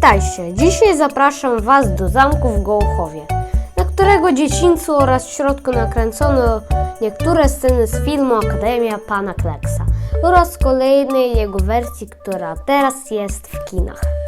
Witajcie! Dzisiaj zapraszam Was do zamku w Gołuchowie, na którego dziedzińcu oraz w środku nakręcono niektóre sceny z filmu Akademia Pana Kleksa oraz kolejnej jego wersji, która teraz jest w kinach.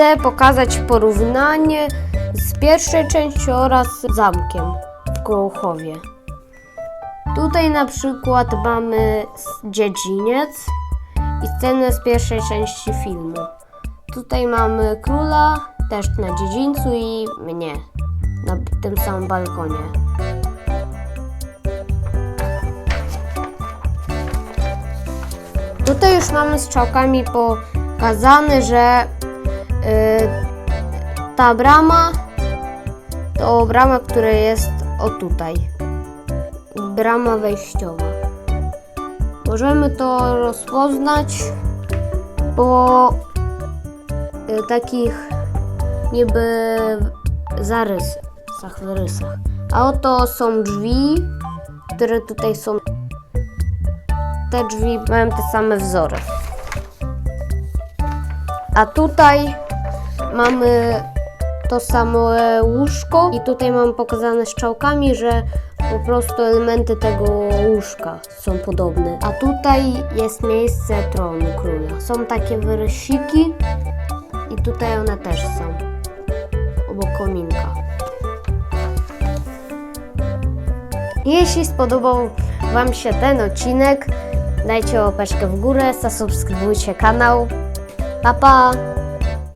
Chce pokazać porównanie z pierwszej części oraz z zamkiem w Gołuchowie. Tutaj na przykład mamy dziedziniec i scenę z pierwszej części filmu. Tutaj mamy króla też na dziedzińcu i mnie na tym samym balkonie. Tutaj już mamy strzałkami pokazane, że y, ta brama to brama, która jest o tutaj. Brama wejściowa. Możemy to rozpoznać po y, takich niby zarysach, wyrysach. A oto są drzwi, które tutaj są. Te drzwi mają te same wzory. A tutaj mamy to samo łóżko i tutaj mam pokazane strzałkami, że po prostu elementy tego łóżka są podobne. A tutaj jest miejsce tronu króla. Są takie wyrysiki i tutaj one też są. Obok kominka. Jeśli spodobał Wam się ten odcinek, dajcie łapeczkę w górę, zasubskrybujcie kanał. Pa, pa!